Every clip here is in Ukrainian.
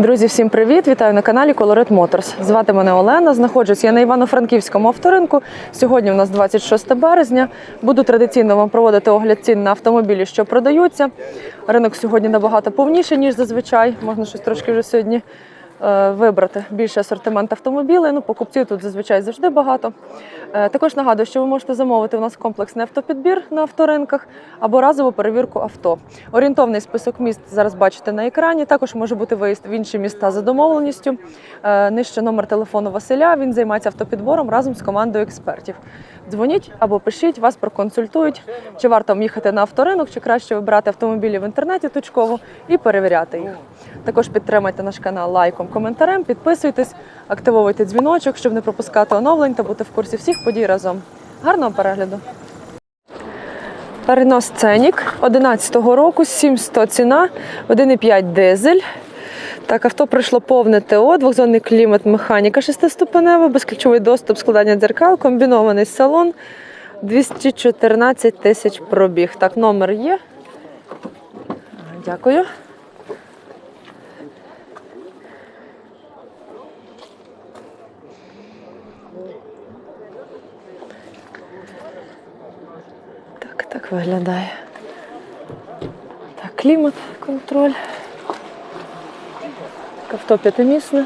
Друзі, всім привіт! Вітаю на каналі Colored Motors. Звати мене Олена. Знаходжусь я на Івано-Франківському авторинку. Сьогодні у нас 26 березня. Буду традиційно вам проводити огляд цін на автомобілі, що продаються. Ринок сьогодні набагато повніший, ніж зазвичай. Можна щось трошки вже сьогодні вибрати більше асортимент автомобілів. Ну, покупців тут зазвичай завжди багато. Е, Також нагадую, що ви можете замовити у нас комплексний автопідбір на авторинках або разову перевірку авто. Орієнтовний список міст зараз бачите на екрані. Також може бути виїзд в інші міста за домовленістю. Е, Нижче номер телефону Василя. Він займається автопідбором разом з командою експертів. Дзвоніть або пишіть, вас проконсультують, чи варто їхати на авторинок, чи краще вибирати автомобілі в інтернеті точково і перевіряти їх. Також підтримайте наш канал лайком, коментарем, підписуйтесь, активовуйте дзвіночок, щоб не пропускати оновлень та бути в курсі всіх подій разом. Гарного перегляду! Renault Сценік 11-го року, 700 ціна, 1,5 дизель. Так, авто пройшло повне ТО, двохзонний клімат, механіка шестиступенева, безключовий доступ, складання дзеркал, комбінований салон, 214 тисяч пробіг. Так, номер є. Дякую. Так, так виглядає. Так, клімат, контроль. Авто п'ятимісне.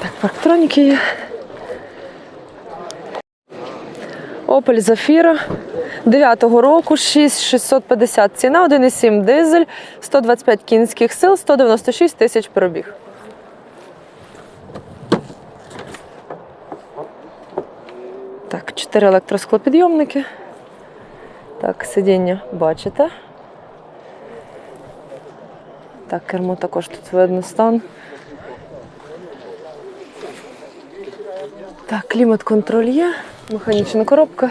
Так, парктроніки є. Opel Zafira 9-го року, 6650 ціна, 1,7 дизель, 125 кінських сил, 196 тисяч пробіг. Так, 4 електросклопідйомники. Так, сидіння бачите. Так, кермо також тут видно стан. Так, клімат-контроль є, механічна коробка.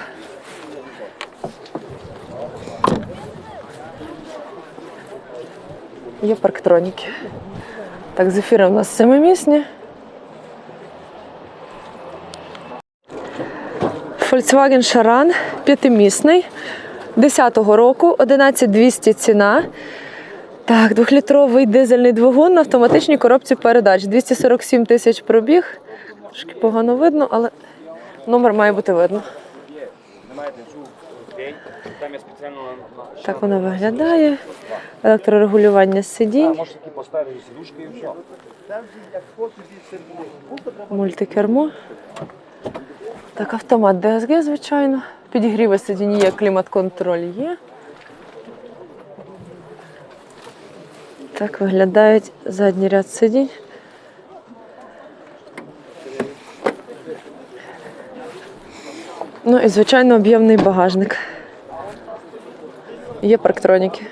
Є парктроніки. Так, зефіри у нас семимісні. Volkswagen Charan п'ятимісний 10-го року, 11200 ціна. Так, двохлітровий дизельний двигун на автоматичній коробці передач. 247 тисяч пробіг. Трошки погано видно, але номер має бути видно. Так воно виглядає. Електрорегулювання сидінь, мультикермо. Так, автомат DSG, звичайно. Підігріви сидінь є, клімат-контроль є. Так виглядають задній ряд сидінь. Ну і, звичайно, об'ємний багажник. Є парктроніки.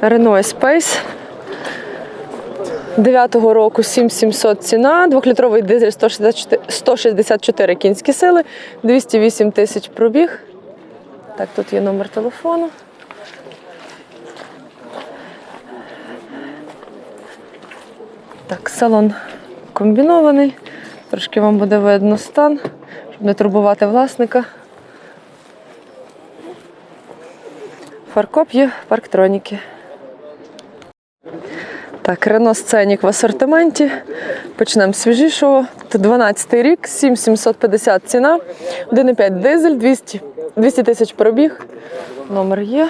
Renault Space 9-го року 7700 ціна, 2-літровий дизель 164, 164 кінські сили, 208 тисяч пробіг. Так, тут є номер телефону. Так, салон комбінований. Трошки вам буде видно стан, щоб не турбувати власника. Фаркоп є, парктроніки. Так, Renault Сценік в асортименті. Почнемо з свіжішого. Це 12 рік, 7750 ціна, 1,5 дизель, 200 200 тисяч пробіг. Номер є.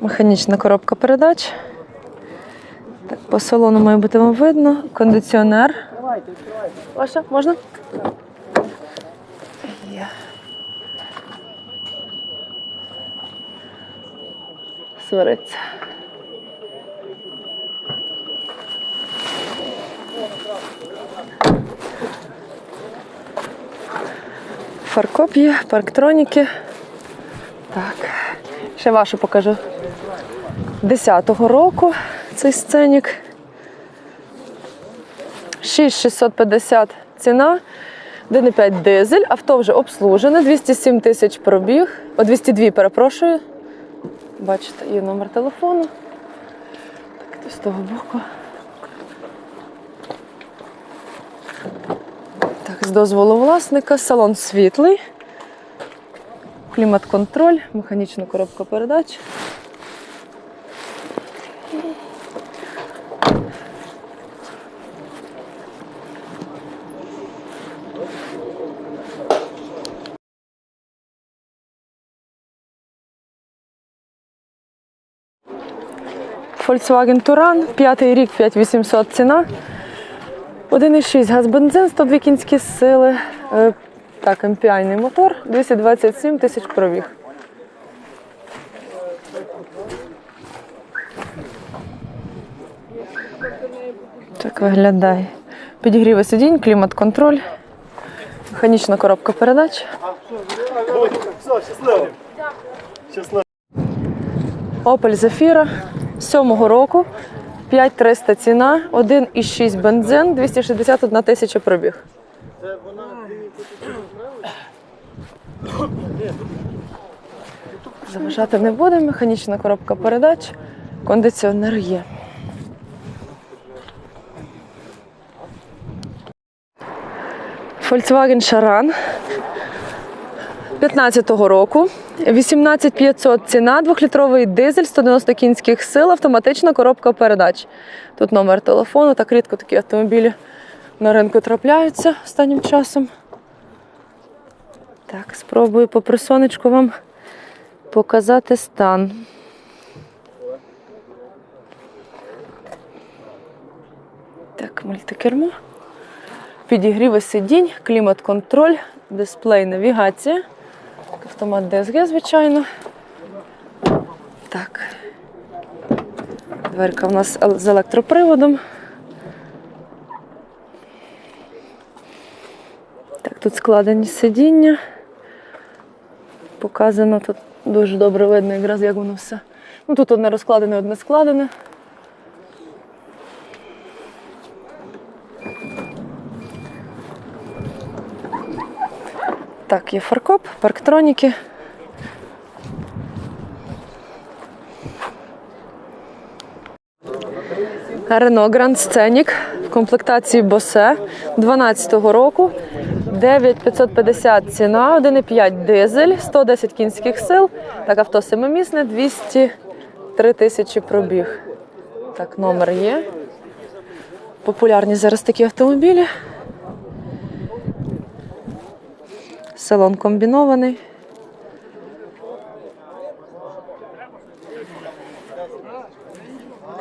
Механічна коробка передач. Так, по салону має бути вам видно. Кондиціонер. Ваша, можна? Свариться. Фаркоп парктроніки. Так, ще вашу покажу. 10-го року цей сценік. 6650 ціна. 1,5 дизель, авто вже обслужене, 207 тисяч пробіг, о 202, перепрошую. Бачите, є номер телефону. Так, з того боку. Так, з дозволу власника, салон світлий, клімат-контроль, механічна коробка передач. Volkswagen Touran, п'ятий рік, 5800 ціна. 1,6 газ бензин, 102 кінські сили. Е, Так, MPI мотор, 227 тисяч пробіг. Так виглядає. Підігріви сидінь, клімат-контроль, механічна коробка передач. Opel Zafira 7-го року. 5300 ціна, 1,6 бензин, 261 тисяча пробіг. Заважати не буде, механічна коробка передач, кондиціонер є. Volkswagen Charan 15-го року. 18500 ціна, двохлітровий дизель, 190 кінських сил, автоматична коробка передач. Тут номер телефону, так рідко такі автомобілі на ринку трапляються останнім часом. Так, спробую по присонечку вам показати стан. Так, мультикермо. Підігріви сидінь, клімат-контроль, дисплей, навігація. Автомат DSG, звичайно. Так. Дверка в нас з електроприводом. Так, тут складені сидіння. Показано тут дуже добре видно, якраз як воно все. Ну тут одне розкладене, одне складене. Так, є фаркоп, парктроніки. Renault Grand Scenic в комплектації Bose 12-го року. 9550 ціна, 1,5 дизель, 110 кінських сил. Так, авто семимісне, 203 тисячі пробіг. Так, номер є. Популярні зараз такі автомобілі. Салон комбінований.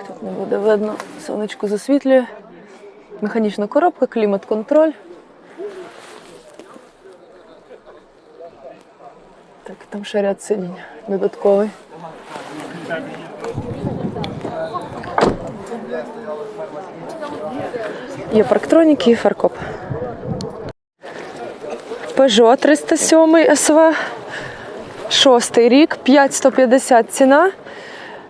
Тут не буде видно, сонечко засвітлює. Механічна коробка, клімат-контроль. Так, там ще ряд сидінь додатковий. Є парктроніки і фаркоп. Peugeot 307 SV. Шостий рік, 5150 ціна.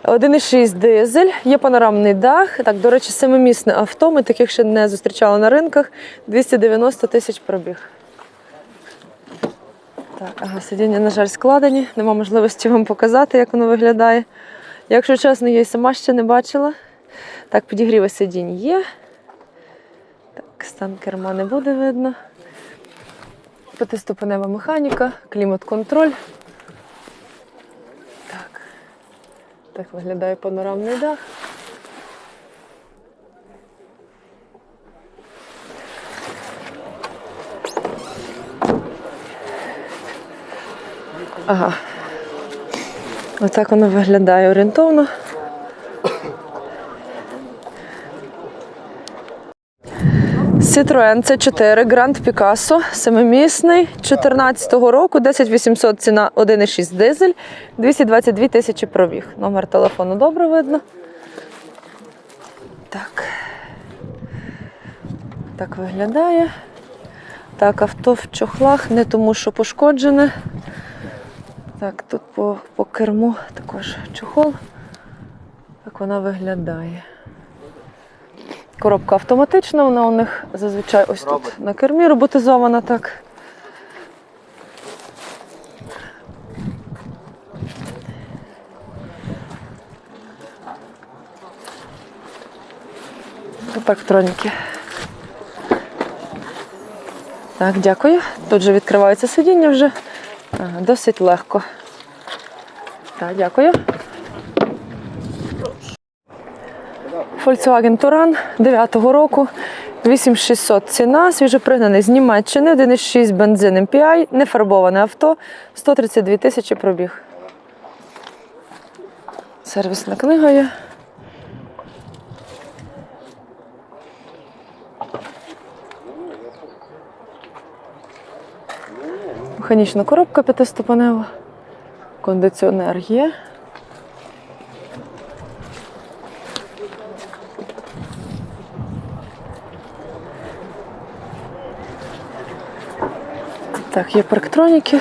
1,6 дизель, є панорамний дах. Так, до речі, семимісне авто. Ми таких ще не зустрічали на ринках. 290 тисяч пробіг. Так, ага, сидіння, на жаль, складені. Нема можливості вам показати, як воно виглядає. Якщо чесно, я і сама ще не бачила. Так, підігріви сидінь є. Так, стан керма не буде видно. П'ятиступенева механіка, клімат-контроль. Так. Так виглядає панорамний дах. Ага. Отак воно виглядає орієнтовно. Citroen C4 Grand Picasso, семимісний, 14-го року, 10800 ціна, 1,6 дизель, 222 тисячі пробіг. Номер телефону добре видно. Так. Так виглядає. Так, авто в чохлах, не тому, що пошкоджене. Так, тут по, по керму також чохол. Так вона виглядає. Коробка автоматична, вона у них зазвичай ось тут на кермі роботизована так. Парктроніки. Так, дякую. Тут же відкривається сидіння вже. Ага, досить легко. Так, дякую. Volkswagen Touran 9-го року. 8600 ціна, свіжопригнаний з Німеччини, 1,6 бензин MPI, нефарбоване авто, 132 тисячі пробіг. Сервісна книга є. Механічна коробка п'ятиступенева. Кондиціонер є. Так, є парктроніки.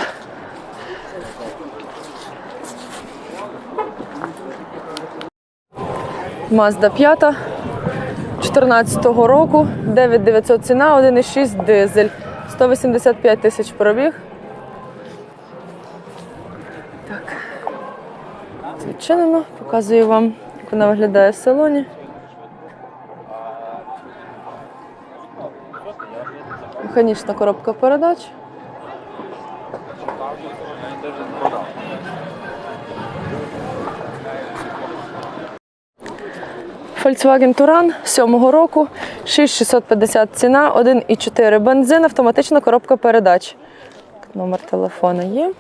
Mazda 5 14-го року, 9900 ціна, 1,6 дизель, 185 тисяч пробіг. Так. Відчинено. Показую вам, як вона виглядає в салоні. Механічна коробка передач. Volkswagen Touran 7-го року, 6650 ціна, 1,4 бензин, автоматична коробка передач. Номер телефона є.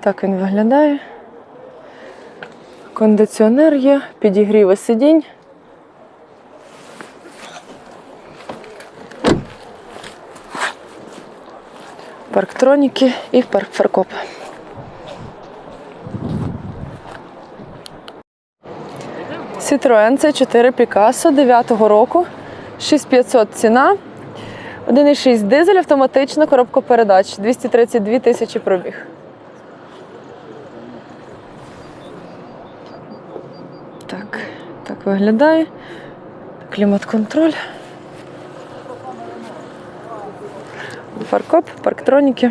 Так він виглядає. Кондиціонер є, підігріви сидінь. парктроніки і парк-фаркоп. Citroen C4 Picasso 9-го року, 6500 ціна, 1,6 дизель, автоматична коробка передач, 232 тисячі пробіг. Так, так виглядає. Клімат-контроль. Фаркоп, парктроніки.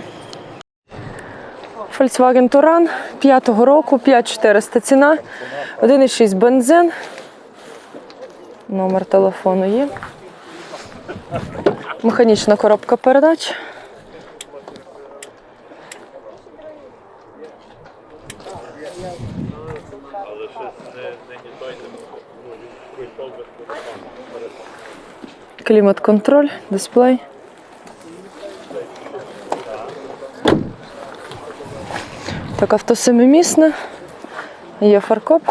Volkswagen Touran 5-го року, 5400 ціна, 1,6 бензин. Номер телефону є. Механічна коробка передач. Клімат-контроль, дисплей. Так, авто семимісне. Є фаркоп.